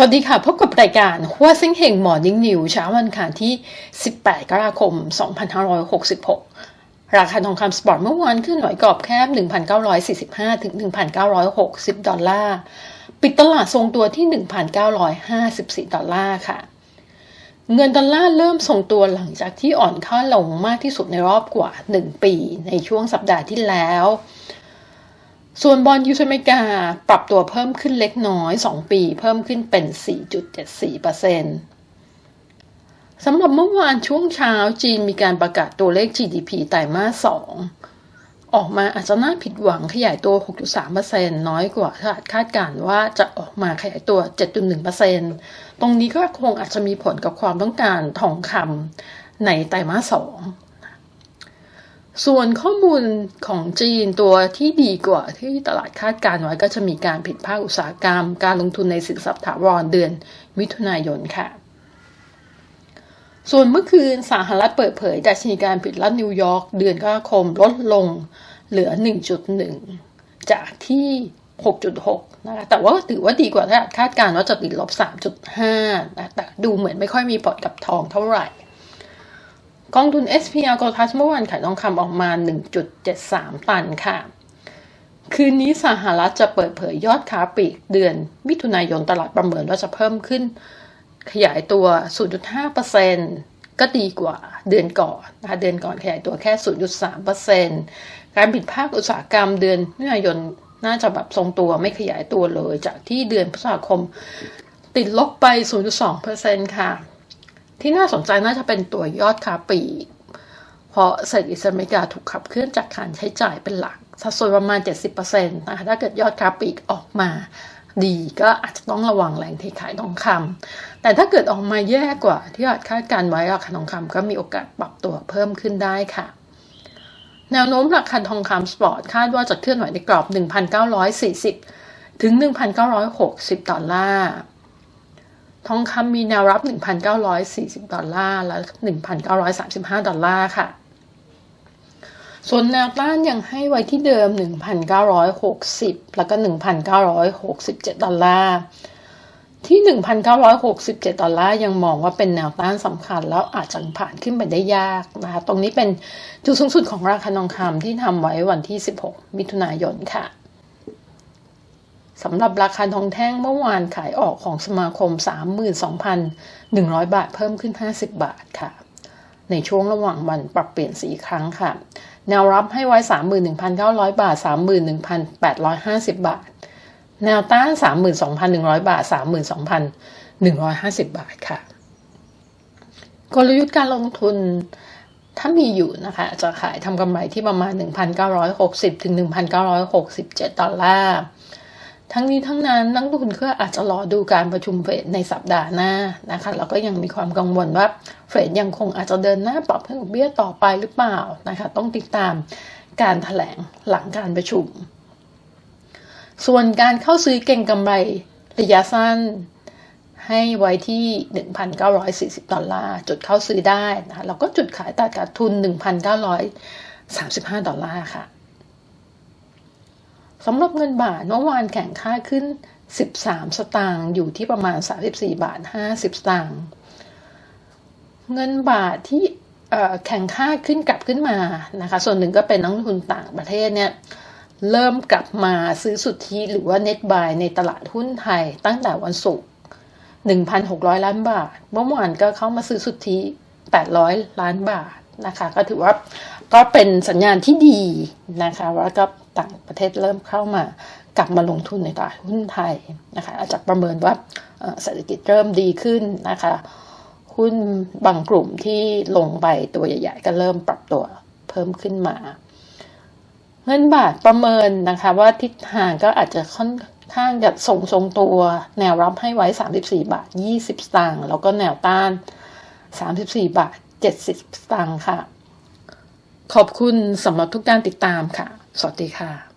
สวัสดีค่ะ พบกับรายการหัวเซ็งเฮงหมอนิ่งนิวเช้าวันคารที่ 18 กรกฎาคม 2566 ราคาทองคำสปอร์ตเมื่อวานขึ้นหน่อยกรอบแคบ 1,945 ถึง 1,960 ดอลลาร์ ปิดตลาดทรงตัวที่ 1,954 ดอลลาร์ค่ะ เงินดอลลาร์เริ่มทรงตัวหลังจากที่อ่อนค่าลงมากที่สุดในรอบกว่า 1 ปีในช่วงสัปดาห์ที่แล้ว ส่วนบอลยูสอเมริกาปรับตัวเพิ่มขึ้นเล็กน้อย 2 ปี เพิ่มขึ้นเป็น 4.74%สำหรับเมื่อวานช่วงเช้าจีนมีการประกาศตัวเลข GDP ไตรมาส 2 ออกมาอาจจะน่าผิดหวังขยายตัว 6.3%น้อยกว่าที่คาดการณ์ว่าจะออกมาขยายตัว 7.1%ตรงนี้ก็คงอาจจะมีผลกับความต้องการทองคำในไตรมาส 2 ส่วนข้อมูลของจีนตัวที่ดีกว่าที่ตลาดคาดการณ์ไว้ก็จะมีการผิดภาคอุตสาหกรรม การลงทุนในสินทรัพย์ถาวรเดือนมิถุนายนค่ะ ส่วนเมื่อคืนสหรัฐเปิดเผยดัชนีการปิดรัฐนิวยอร์กเดือนกรกฎาคมลดลงเหลือ 1.1 จากที่ 6.6 นะคะ แต่ว่าถือว่าดีกว่าที่คาดการณ์ว่าจะติดลบ 3.5นะแต่ดูเหมือนไม่ค่อยมีผลกับทองเท่าไหร่ กองทุน SPR g o l d Trust เมื่อวานขายทองคำออกมา 1.73 ตันค่ะ คืนนี้สหรัฐจะเปิดเผยยอดค้าปลีกเดือน มิถุนายนตลาดประเมินว่าจะเพิ่มขึ้น ขยายตัว 0.5%ก็ดีกว่าเดือนก่อนนะคะเดือนก่อนขยายตัวแค่ 0.3%การปิดภาคอุตสาหกรรมเดือนมิถุนายนน่าจะแบบทรงตัวไม่ขยายตัวเลย จากที่เดือนพฤษภาคม ติดลบไป 0.2%ค่ะ ที่น่าสนใจน่าจะเป็นตัวยอดค้าปลีกเพราะเศรษฐกิจอเมริกาถูกขับเคลื่อนจากการใช้จ่ายเป็นหลัก สัดส่วนประมาณ 70%นะคะถ้าเกิดยอดค้าปลีกออกมาดีก็อาจจะต้องระวังแรงเทขายทองคำแต่ถ้าเกิดออกมาแย่กว่าที่คาดการไว้ราคาทองคำก็มีโอกาสปรับตัวเพิ่มขึ้นได้ค่ะ แนวโน้มราคาทองคำสปอร์ตคาดว่าจะเคลื่อนไหวในกรอบ 1,940 ถึง 1,960 ดอลลาร์ ทองคำมีแนวรับ 1,940 ดอลลาร์และ 1,935 ดอลลาร์ค่ะ ส่วนแนวต้านยังให้ไว้ที่เดิม 1,960 แล้วก็ 1,967 ดอลลาร์ที่ 1,967 ดอลลาร์ยังมองว่าเป็นแนวต้านสำคัญ แล้วอาจจะผ่านขึ้นไปได้ยากนะคะ ตรงนี้เป็นจุดสูงสุดของราคาทองคำที่ทำไว้วันที่ 16 มิถุนายนค่ะ สำหรับราคาทองแท่งเมื่อวานขายออกของสมาคม 32,100 บาทเพิ่มขึ้น 50 บาทค่ะ ในช่วงระหว่างวันปรับเปลี่ยนสีครั้งค่ะ แนวรับให้ไว้ 31,900 บาท 31,850 บาท แนวต้าน 32,100 บาท 32,150 บาทค่ะ กลยุทธ์การลงทุนถ้ามีอยู่นะคะ จะขายทำกำไรที่ประมาณ 1,960 ถึง 1,967 ดอลลาร์ ทั้งนี้ทั้งนั้นนักลงทุนก็อาจจะรอดูการประชุมเฟดในสัปดาห์หน้านะคะแล้วก็ยังมีความกังวลว่าเฟดยังคงอาจจะเดินหน้าปรับขึ้นดอกเบี้ยต่อไปหรือเปล่านะคะต้องติดตามการถแถลงหลังการประชุม ส่วนการเข้าซื้อเก่งกำไรระยะสั้นให้ไว้ที่ 1,940 ดอลลาร์ จุดเข้าซื้อได้นะคะแล้วก็จุดขายตัดขาดทุน 1,935 ดอลลาร์ค่ะ สำหรับเงินบาทเมื่อวานแข่งค่าขึ้น 13 สตางค์อยู่ที่ประมาณ 34 บาท 50 สตางค์เงินบาทที่แข่งค่าขึ้นกลับขึ้นมานะคะ ส่วนหนึ่งก็เป็นนักลงทุนต่างประเทศเนี่ยเริ่มกลับมาซื้อสุทธิหรือว่า net buy ในตลาดหุ้นไทยตั้งแต่วันศุกร์ 1,600 ล้านบาท เมื่อวานก็เข้ามาซื้อสุทธิ 800 ล้านบาทนะคะ ก็ถือว่าก็เป็นสัญญาณที่ดีนะคะว่าก็ ต่างประเทศเริ่มเข้ามากลับมาลงทุนในตลาดหุ้นไทยนะคะอาจจะประเมินว่าเศรษฐกิจเริ่มดีขึ้นนะคะหุ้นบางกลุ่มที่ลงไปตัวใหญ่ ๆ ก็เริ่มปรับตัวเพิ่มขึ้นมา เงินบาทประเมินนะคะว่าทิศทางก็อาจจะค่อนข้างจะทรงทรงตัวแนวรับให้ไว้ 34 บาท 20 สตางค์แล้วก็แนวต้าน 34 บาท 70 สตางค์ค่ะ ขอบคุณสำหรับทุกการติดตามค่ะ สวัสดีค่ะ